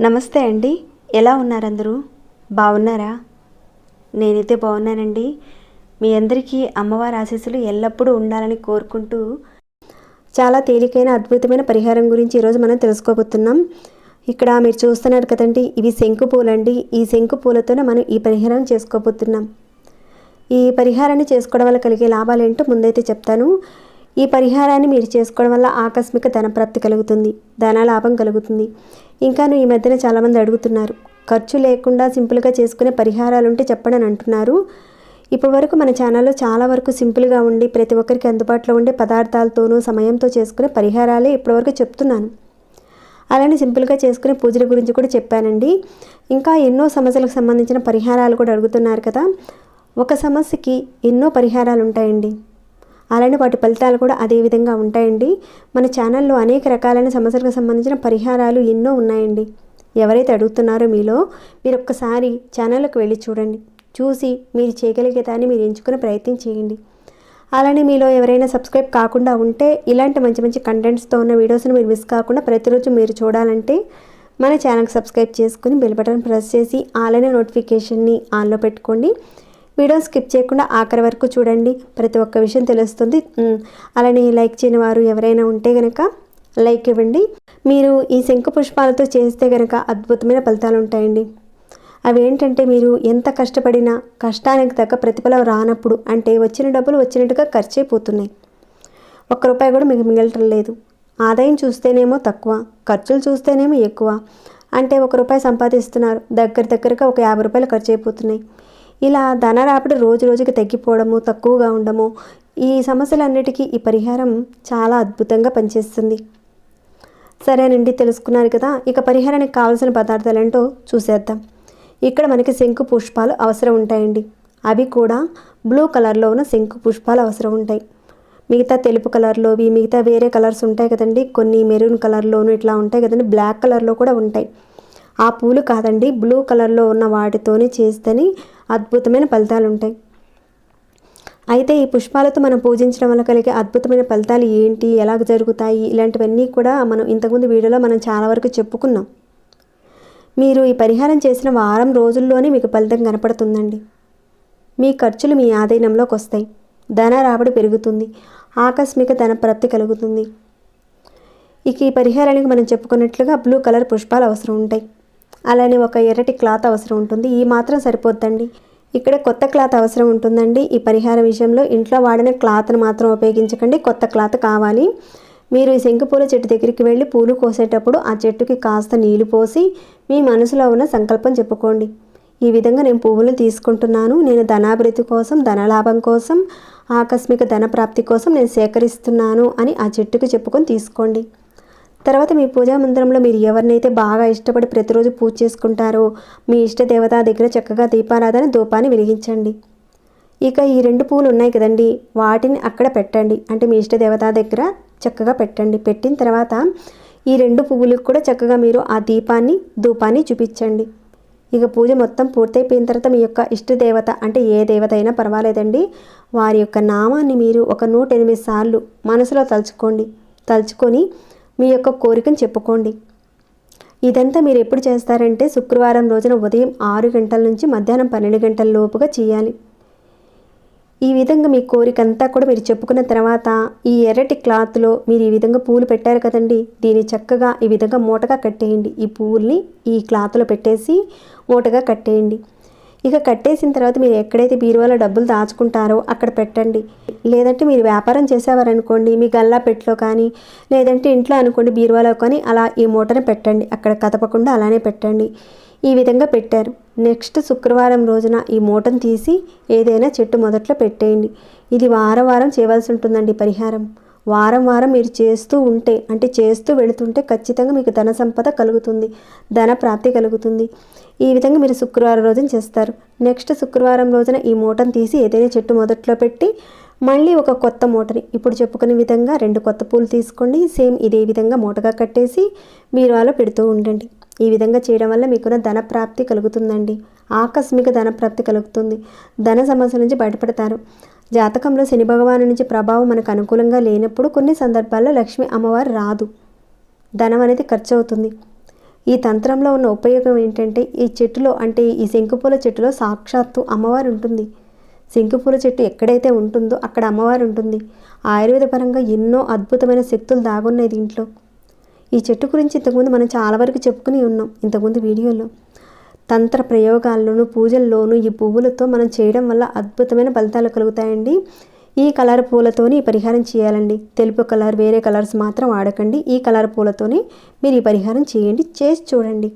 నమస్తే అండి. ఎలా ఉన్నారు అందరూ బాగున్నారా? నేనైతే బాగున్నానండి. మీ అందరికీ అమ్మవారి ఆశీస్సులు ఎల్లప్పుడూ ఉండాలని కోరుకుంటూ చాలా తేలికైన అద్భుతమైన పరిహారం గురించి ఈరోజు మనం తెలుసుకోబోతున్నాం. ఇక్కడ మీరు చూస్తున్నారు కదండి ఇవి శంకు పూలండి. ఈ శంకు పూలతోనే మనం ఈ పరిహారం చేసుకోబోతున్నాం. ఈ పరిహారాన్ని చేసుకోవడం వల్ల కలిగే లాభాలు ఏంటో ముందైతే చెప్తాను. ఈ పరిహారాన్ని మీరు చేసుకోవడం వల్ల ఆకస్మిక ధనప్రాప్తి కలుగుతుంది ధన లాభం కలుగుతుంది. ఇంకాను ఈ మధ్యన చాలామంది అడుగుతున్నారు ఖర్చు లేకుండా సింపుల్గా చేసుకునే పరిహారాలు ఉంటే చెప్పండి అని అంటున్నారు. ఇప్పటి వరకు మన ఛానల్లో చాలా వరకు సింపుల్గా ఉండి ప్రతి ఒక్కరికి అందుబాటులో ఉండే పదార్థాలతోనూ సమయంతో చేసుకునే పరిహారాలే ఇప్పటివరకు చెప్తున్నాను. అలానే సింపుల్గా చేసుకునే పూజల గురించి కూడా చెప్పానండి. ఇంకా ఎన్నో సమస్యలకు సంబంధించిన పరిహారాలు కూడా అడుగుతున్నారు కదా. ఒక సమస్యకి ఎన్నో పరిహారాలు ఉంటాయండి అలానే వాటి ఫలితాలు కూడా అదే విధంగా ఉంటాయండి. మన ఛానల్లో అనేక రకాలైన సమస్యలకు సంబంధించిన పరిహారాలు ఎన్నో ఉన్నాయండి. ఎవరైతే అడుగుతున్నారో మీలో మీరు ఒక్కసారి ఛానల్కి వెళ్ళి చూడండి. చూసి మీరు చేయగలిగే దాన్ని మీరు ఎంచుకునే ప్రయత్నం చేయండి. అలానే మీలో ఎవరైనా సబ్స్క్రైబ్ కాకుండా ఉంటే ఇలాంటి మంచి మంచి కంటెంట్స్తో ఉన్న వీడియోస్ని మీరు మిస్ కాకుండా ప్రతిరోజు మీరు చూడాలంటే మన ఛానల్కి సబ్స్క్రైబ్ చేసుకుని బెల్ బటన్ ప్రెస్ చేసి అలానే నోటిఫికేషన్ని ఆన్లో పెట్టుకోండి. వీడియో స్కిప్ చేయకుండా ఆఖరి వరకు చూడండి. ప్రతి ఒక్క విషయం తెలుస్తుంది. అలానే లైక్ చేయని వారు ఎవరైనా ఉంటే గనక లైక్ ఇవ్వండి. మీరు ఈ శంకు పుష్పాలతో చేస్తే గనక అద్భుతమైన ఫలితాలు ఉంటాయండి. అవి ఏంటంటే మీరు ఎంత కష్టపడినా కష్టానికి తగ్గ ప్రతిఫలం రానప్పుడు అంటే వచ్చిన డబ్బులు వచ్చినట్టుగా ఖర్చు అయిపోతున్నాయి. ఒక్క రూపాయి కూడా మీకు మిగలటం లేదు. ఆదాయం చూస్తేనేమో తక్కువ ఖర్చులు చూస్తేనేమో ఎక్కువ. అంటే ఒక రూపాయి సంపాదిస్తున్నారు దగ్గర దగ్గరగా ఒక యాభై రూపాయలు ఖర్చు అయిపోతున్నాయి. ఇలా ధన రాబడి రోజు రోజుకి తగ్గిపోవడము తక్కువగా ఉండము ఈ సమస్యలన్నిటికీ ఈ పరిహారం చాలా అద్భుతంగా పనిచేస్తుంది. సరేనండి తెలుసుకున్నారు కదా. ఇక పరిహారానికి కావాల్సిన పదార్థాలు ఏంటో చూసేద్దాం. ఇక్కడ మనకి శంకు పుష్పాలు అవసరం ఉంటాయండి. అవి కూడా బ్లూ కలర్లో ఉన్న శంకు పుష్పాలు అవసరం ఉంటాయి. మిగతా తెలుపు కలర్లోవి మిగతా వేరే కలర్స్ ఉంటాయి కదండి. కొన్ని మెరూన్ కలర్లోను ఇట్లా ఉంటాయి కదండి. బ్లాక్ కలర్లో కూడా ఉంటాయి. ఆ పూలు కాదండి బ్లూ కలర్లో ఉన్న వాటితోనే చేస్తేనే అద్భుతమైన ఫలితాలు ఉంటాయి అయితే ఈ పుష్పాలతో మనం పూజించడం వల్ల కలిగే అద్భుతమైన ఫలితాలు ఏంటి ఎలా జరుగుతాయి ఇలాంటివన్నీ కూడా మనం ఇంతకుముందు వీడియోలో మనం చాలా వరకు చెప్పుకున్నాం. మీరు ఈ పరిహారం చేసిన వారం రోజుల్లోనే మీకు ఫలితం కనపడుతుందండి. మీ ఖర్చులు మీ ఆధీనంలోకి వస్తాయి. ధన రాబడి పెరుగుతుంది. ఆకస్మిక ధన ప్రాప్తి కలుగుతుంది. ఇక ఈ పరిహారానికి మనం చెప్పుకున్నట్లుగా బ్లూ కలర్ పుష్పాలు అవసరం ఉంటాయి. అలానే ఒక ఎర్రటి క్లాత్ అవసరం ఉంటుంది. ఈ మాత్రం సరిపోద్దండి. ఇక్కడ కొత్త క్లాత్ అవసరం ఉంటుందండి. ఈ పరిహార విషయంలో ఇంట్లో వాడిన క్లాత్ను మాత్రం ఉపయోగించకండి. కొత్త క్లాత్ కావాలి. మీరు ఈ శంకుపూల చెట్టు దగ్గరికి వెళ్ళి పూలు కోసేటప్పుడు ఆ చెట్టుకి కాస్త నీళ్ళు పోసి మీ మనసులో ఉన్న సంకల్పం చెప్పుకోండి. ఈ విధంగా నేను పువ్వులు తీసుకుంటున్నాను. నేను ధనాభివృద్ధి కోసం ధనలాభం కోసం ఆకస్మిక ధన ప్రాప్తి కోసం నేను సేకరిస్తున్నాను అని ఆ చెట్టుకు చెప్పుకొని తీసుకోండి. తర్వాత మీ పూజా మందిరంలో మీరు ఎవరినైతే బాగా ఇష్టపడి ప్రతిరోజు పూజ చేసుకుంటారో మీ ఇష్ట దేవత దగ్గర చక్కగా దీపారాధన ధూపాన్ని వెలిగించండి. ఇక ఈ రెండు పూలు ఉన్నాయి కదండి వాటిని అక్కడ పెట్టండి. అంటే మీ ఇష్ట దేవత దగ్గర చక్కగా పెట్టండి. పెట్టిన తర్వాత ఈ రెండు పువ్వులకు కూడా చక్కగా మీరు ఆ దీపాన్ని ధూపాన్ని చూపించండి. ఇక పూజ మొత్తం పూర్తయిపోయిన తర్వాత మీ యొక్క ఇష్ట దేవత అంటే ఏ దేవత అయినా పర్వాలేదండి. వారి యొక్క నామాన్ని మీరు ఒక నూట ఎనిమిది సార్లు మనసులో తలుచుకోండి. తలుచుకొని మీ యొక్క కోరికను చెప్పుకోండి. ఇదంతా మీరు ఎప్పుడు చేస్తారంటే శుక్రవారం రోజున ఉదయం ఆరు గంటల నుంచి మధ్యాహ్నం పన్నెండు గంటల లోపుగా చేయాలి. ఈ విధంగా మీ కోరిక అంతా కూడా మీరు చెప్పుకున్న తర్వాత ఈ ఎర్రటి క్లాత్లో మీరు ఈ విధంగా పూలు పెట్టారు కదండి. దీన్ని చక్కగా ఈ విధంగా మూటగా కట్టేయండి. ఈ పూల్ని ఈ క్లాత్లో పెట్టేసి మూటగా కట్టేయండి. ఇక కట్టేసిన తర్వాత మీరు ఎక్కడైతే బీరువాలో డబ్బులు దాచుకుంటారో అక్కడ పెట్టండి. లేదంటే మీరు వ్యాపారం చేసేవారనుకోండి మీ గల్లా పెట్లో కానీ లేదంటే ఇంట్లో అనుకోండి బీరువాలో కానీ అలా ఈ మూటను పెట్టండి. అక్కడ కదపకుండా అలానే పెట్టండి. ఈ విధంగా పెట్టారు. నెక్స్ట్ శుక్రవారం రోజున ఈ మూటను తీసి ఏదైనా చెట్టు మొదట్లో పెట్టేయండి. ఇది వారం వారం చేయవలసి ఉంటుందండి పరిహారం. వారం వారం మీరు చేస్తూ ఉంటే అంటే చేస్తూ వెళుతుంటే ఖచ్చితంగా మీకు ధన సంపద కలుగుతుంది ధన ప్రాప్తి కలుగుతుంది. ఈ విధంగా మీరు శుక్రవారం రోజున చేస్తారు. నెక్స్ట్ శుక్రవారం రోజున ఈ మూటను తీసి ఏదైనా చెట్టు మొదట్లో పెట్టి మళ్ళీ ఒక కొత్త మూటని ఇప్పుడు చెప్పుకునే విధంగా రెండు కొత్త పూలు తీసుకోండి. సేమ్ ఇదే విధంగా మూటగా కట్టేసి బీరువాలో పెడుతూ ఉండండి. ఈ విధంగా చేయడం వల్ల మీకున్న ధన ప్రాప్తి కలుగుతుందండి. ఆకస్మిక ధన ప్రాప్తి కలుగుతుంది. ధన సమస్య నుంచి బయటపడతారు. జాతకంలో శని భగవాను నుంచి ప్రభావం మనకు అనుకూలంగా లేనప్పుడు కొన్ని సందర్భాల్లో లక్ష్మి అమ్మవారు రాదు. ధనం అనేది ఖర్చు అవుతుంది ఈ తంత్రంలో ఉన్న ఉపయోగం ఏంటంటే ఈ చెట్టులో అంటే ఈ శంకుపూల చెట్టులో సాక్షాత్తు అమ్మవారు ఉంటుంది. శంకుపూల చెట్టు ఎక్కడైతే ఉంటుందో అక్కడ అమ్మవారు ఉంటుంది. ఆయుర్వేద పరంగా ఎన్నో అద్భుతమైన శక్తులు దాగున్నాయి దీంట్లో. ఈ చెట్టు గురించి ఇంతకుముందు మనం చాలా వరకు చెప్పుకుని ఉన్నాం ఇంతకుముందు వీడియోలో. తంత్ర ప్రయోగాల్లోనూ పూజల్లోనూ ఈ పువ్వులతో మనం చేయడం వల్ల అద్భుతమైన ఫలితాలు కలుగుతాయండి. ఈ కలర్ పూలతోని ఈ పరిహారం చేయాలండి. తెలుపు కలర్ వేరే కలర్స్ మాత్రం వాడకండి. ఈ కలర్ పూలతోనే మీరు ఈ పరిహారం చేయండి. చేసి చూడండి.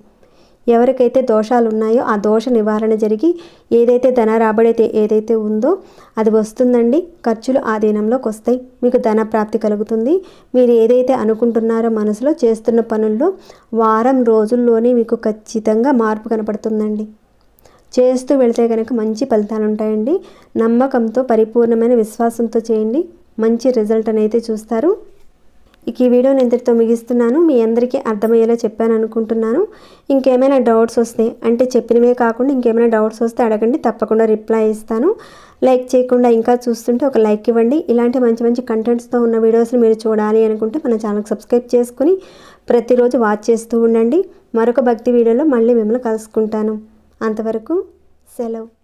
ఎవరికైతే దోషాలు ఉన్నాయో ఆ దోష నివారణ జరిగి ఏదైతే ధన రాబడి అయితే ఏదైతే ఉందో అది వస్తుందండి. ఖర్చులు ఆధీనంలోకి వస్తాయి. మీకు ధన ప్రాప్తి కలుగుతుంది. మీరు ఏదైతే అనుకుంటున్నారో మనసులో చేస్తున్న పనుల్లో వారం రోజుల్లోనే మీకు ఖచ్చితంగా మార్పు కనపడుతుందండి. చేస్తూ వెళ్తే కనుక మంచి ఫలితాలు ఉంటాయండి. నమ్మకంతో పరిపూర్ణమైన విశ్వాసంతో చేయండి. మంచి రిజల్ట్ అనేది చూస్తారు. ఇక ఈ వీడియోని ఇంతటితో ముగిస్తున్నాను. మీ అందరికీ అర్థమయ్యేలా చెప్పాను అనుకుంటున్నాను. ఇంకేమైనా డౌట్స్ వస్తే అంటే చెప్పినవే కాకుండా ఇంకేమైనా డౌట్స్ వస్తే అడగండి. తప్పకుండా రిప్లై ఇస్తాను. లైక్ చేయకుండా ఇంకా చూస్తుంటే ఒక లైక్ ఇవ్వండి. ఇలాంటి మంచి మంచి కంటెంట్స్తో ఉన్న వీడియోస్ని మీరు చూడాలి అనుకుంటే మన ఛానల్కి సబ్స్క్రైబ్ చేసుకుని ప్రతిరోజు వాచ్ చేస్తూ ఉండండి. మరొక భక్తి వీడియోలో మళ్ళీ మిమ్మల్ని కలుసుకుంటాను. అంతవరకు సెలవు.